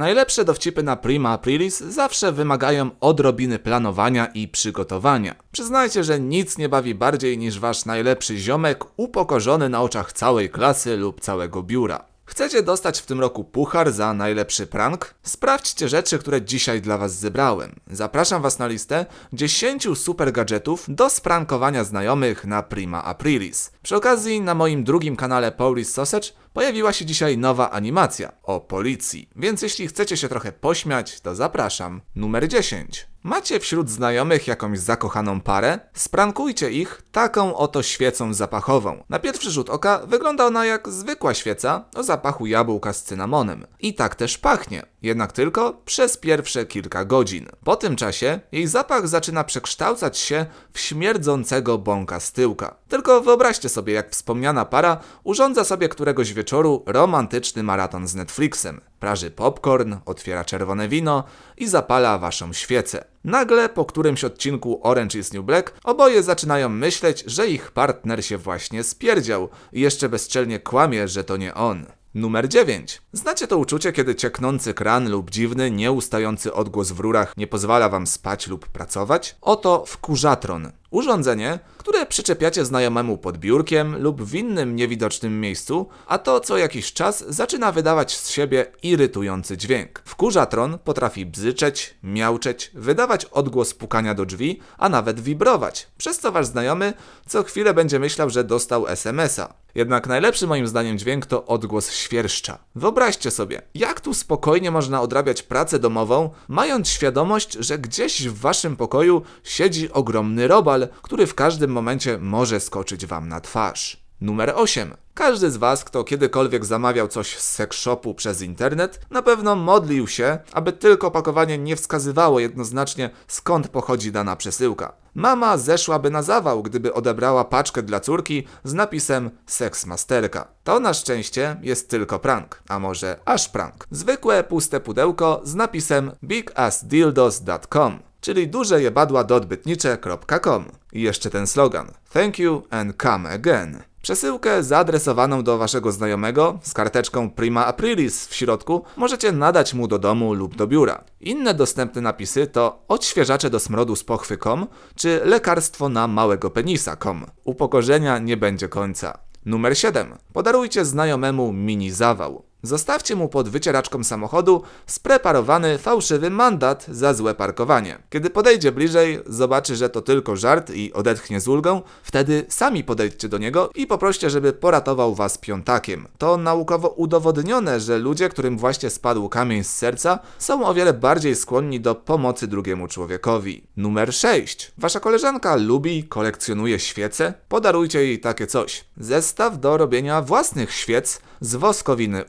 Najlepsze dowcipy na Prima Aprilis zawsze wymagają odrobiny planowania i przygotowania. Przyznajcie, że nic nie bawi bardziej niż wasz najlepszy ziomek upokorzony na oczach całej klasy lub całego biura. Chcecie dostać w tym roku puchar za najlepszy prank? Sprawdźcie rzeczy, które dzisiaj dla Was zebrałem. Zapraszam Was na listę 10 super gadżetów do sprankowania znajomych na Prima Aprilis. Przy okazji na moim drugim kanale Police Sausage pojawiła się dzisiaj nowa animacja o policji, więc jeśli chcecie się trochę pośmiać, to zapraszam. Numer 10. Macie wśród znajomych jakąś zakochaną parę? Sprankujcie ich taką oto świecą zapachową. Na pierwszy rzut oka wygląda ona jak zwykła świeca o zapachu jabłka z cynamonem. I tak też pachnie, jednak tylko przez pierwsze kilka godzin. Po tym czasie jej zapach zaczyna przekształcać się w śmierdzącego bąka z tyłka. Tylko wyobraźcie sobie, jak wspomniana para urządza sobie któregoś wieczoru romantyczny maraton z Netflixem. Praży popcorn, otwiera czerwone wino i zapala waszą świecę. Nagle po którymś odcinku Orange is New Black oboje zaczynają myśleć, że ich partner się właśnie spierdział i jeszcze bezczelnie kłamie, że to nie on. Numer 9. Znacie to uczucie, kiedy cieknący kran lub dziwny, nieustający odgłos w rurach nie pozwala wam spać lub pracować? Oto wkurzatron. Urządzenie, które przyczepiacie znajomemu pod biurkiem lub w innym niewidocznym miejscu, a to co jakiś czas zaczyna wydawać z siebie irytujący dźwięk. Wkurzatron potrafi bzyczeć, miauczeć, wydawać odgłos pukania do drzwi, a nawet wibrować, przez co wasz znajomy co chwilę będzie myślał, że dostał SMS-a. Jednak najlepszy moim zdaniem dźwięk to odgłos świerszcza. Wyobraźcie sobie, jak tu spokojnie można odrabiać pracę domową, mając świadomość, że gdzieś w waszym pokoju siedzi ogromny robal, który w każdym momencie może skoczyć wam na twarz. Numer 8. Każdy z Was, kto kiedykolwiek zamawiał coś z sex shopu przez internet, na pewno modlił się, aby tylko opakowanie nie wskazywało jednoznacznie skąd pochodzi dana przesyłka. Mama zeszłaby na zawał, gdyby odebrała paczkę dla córki z napisem Seksmasterka. To na szczęście jest tylko prank, a może aż prank. Zwykłe puste pudełko z napisem bigassdildos.com czyli duże jebadła dodbytnicze.com. I jeszcze ten slogan: Thank you and come again. Przesyłkę zaadresowaną do waszego znajomego z karteczką Prima Aprilis w środku możecie nadać mu do domu lub do biura. Inne dostępne napisy to odświeżacze do smrodu z pochwy.com czy lekarstwo na małego penisa.com. Upokorzenia nie będzie końca. Numer 7. Podarujcie znajomemu mini zawał. Zostawcie mu pod wycieraczką samochodu spreparowany fałszywy mandat za złe parkowanie. Kiedy podejdzie bliżej, zobaczy, że to tylko żart i odetchnie z ulgą, wtedy sami podejdźcie do niego i poproście, żeby poratował was piątakiem. To naukowo udowodnione, że ludzie, którym właśnie spadł kamień z serca, są o wiele bardziej skłonni do pomocy drugiemu człowiekowi. Numer 6. Wasza koleżanka lubi, kolekcjonuje świece? Podarujcie jej takie coś. Zestaw do robienia własnych świec z woskowiny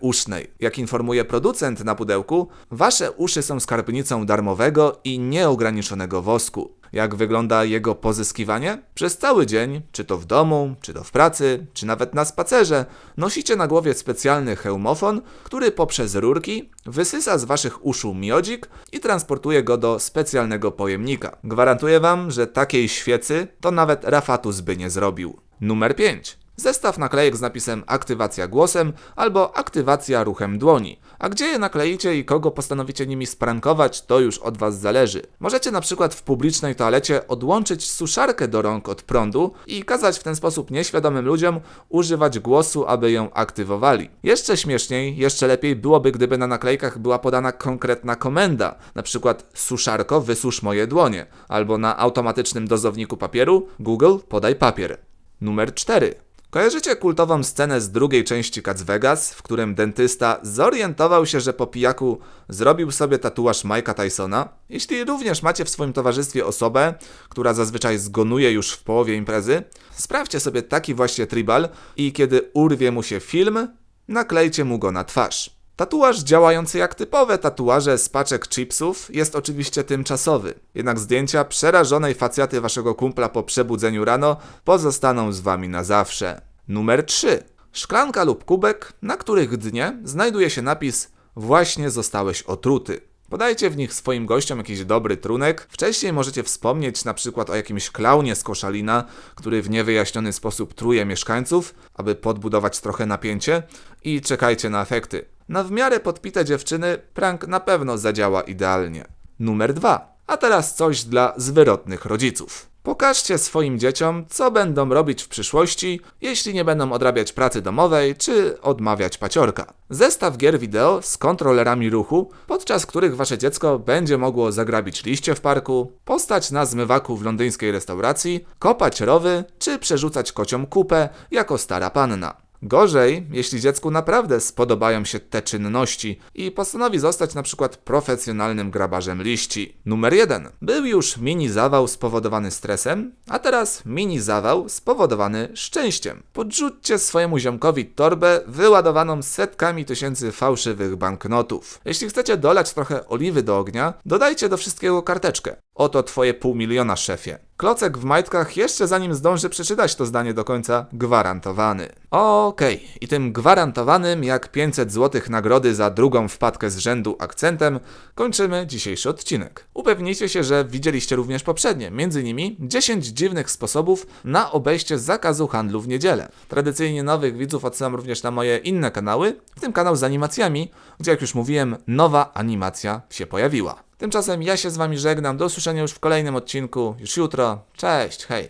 Jak informuje producent na pudełku, wasze uszy są skarbnicą darmowego i nieograniczonego wosku. Jak wygląda jego pozyskiwanie? Przez cały dzień, czy to w domu, czy to w pracy, czy nawet na spacerze, nosicie na głowie specjalny hełmofon, który poprzez rurki wysysa z waszych uszu miodzik i transportuje go do specjalnego pojemnika. Gwarantuję wam, że takiej świecy to nawet Rafatus by nie zrobił. Numer 5. Zestaw naklejek z napisem aktywacja głosem albo aktywacja ruchem dłoni. A gdzie je nakleicie i kogo postanowicie nimi sprankować, to już od Was zależy. Możecie na przykład w publicznej toalecie odłączyć suszarkę do rąk od prądu i kazać w ten sposób nieświadomym ludziom używać głosu, aby ją aktywowali. Jeszcze śmieszniej, jeszcze lepiej byłoby, gdyby na naklejkach była podana konkretna komenda, na przykład suszarko wysusz moje dłonie, albo na automatycznym dozowniku papieru Google podaj papier. Numer 4. Kojarzycie kultową scenę z drugiej części Cats Vegas, w którym dentysta zorientował się, że po pijaku zrobił sobie tatuaż Mike'a Tysona? Jeśli również macie w swoim towarzystwie osobę, która zazwyczaj zgonuje już w połowie imprezy, sprawdźcie sobie taki właśnie tribal i kiedy urwie mu się film, naklejcie mu go na twarz. Tatuaż działający jak typowe tatuaże z paczek chipsów jest oczywiście tymczasowy, jednak zdjęcia przerażonej facjaty waszego kumpla po przebudzeniu rano pozostaną z wami na zawsze. Numer 3. Szklanka lub kubek, na których dnie znajduje się napis Właśnie zostałeś otruty. Podajcie w nich swoim gościom jakiś dobry trunek. Wcześniej możecie wspomnieć na przykład o jakimś klaunie z koszalina, który w niewyjaśniony sposób truje mieszkańców, aby podbudować trochę napięcie i czekajcie na efekty. Na w miarę podpite dziewczyny prank na pewno zadziała idealnie. Numer 2. A teraz coś dla zwrotnych rodziców. Pokażcie swoim dzieciom, co będą robić w przyszłości, jeśli nie będą odrabiać pracy domowej czy odmawiać paciorka. Zestaw gier wideo z kontrolerami ruchu, podczas których wasze dziecko będzie mogło zagrabić liście w parku, postać na zmywaku w londyńskiej restauracji, kopać rowy czy przerzucać kocią kupę jako stara panna. Gorzej, jeśli dziecku naprawdę spodobają się te czynności i postanowi zostać na przykład profesjonalnym grabarzem liści. Numer 1. Był już mini zawał spowodowany stresem, a teraz mini zawał spowodowany szczęściem. Podrzućcie swojemu ziomkowi torbę wyładowaną setkami tysięcy fałszywych banknotów. Jeśli chcecie dolać trochę oliwy do ognia, dodajcie do wszystkiego karteczkę. Oto twoje pół miliona, szefie. Klocek w majtkach jeszcze zanim zdąży przeczytać to zdanie do końca, gwarantowany. Okej, i tym gwarantowanym jak 500 zł nagrody za drugą wpadkę z rzędu akcentem kończymy dzisiejszy odcinek. Upewnijcie się, że widzieliście również poprzednie, między innymi 10 dziwnych sposobów na obejście zakazu handlu w niedzielę. Tradycyjnie nowych widzów odsyłam również na moje inne kanały, w tym kanał z animacjami, gdzie jak już mówiłem, nowa animacja się pojawiła. Tymczasem ja się z wami żegnam, do usłyszenia już w kolejnym odcinku, już jutro. Cześć, hej!